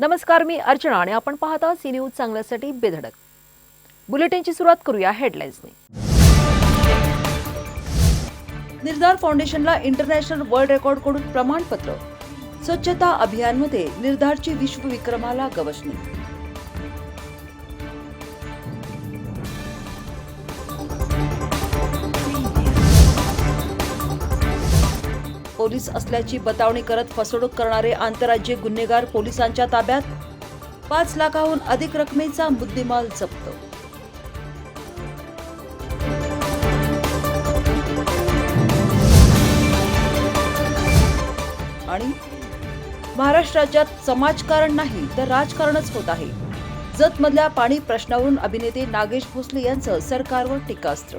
नमस्कार मी अर्चना आणि आपण पाहता सी न्यूज चांगल्यासाठी बेधडक. बुलेटिनची सुरुवात करूया हेडलाईन्सने. निर्धार फाउंडेशनला इंटरनॅशनल वर्ल्ड रेकॉर्डकडून प्रमाणपत्र. स्वच्छता अभियानमध्ये निर्धारची विश्वविक्रमाला गवसणी. पोलीस असल्याची बतावणी करत फसवणूक करणारे आंतरराज्य गुन्हेगार पोलिसांच्या ताब्यात? पाच लाखाहून अधिक रकमेचा मुद्देमाल जप्त. आणि महाराष्ट्र राज्यात समाजकारण नाही तर राजकारणच होत आहे. जतमधल्या पाणी प्रश्नावरून अभिनेते नागेश भोसले यांचं सरकारवर टीकास्त्र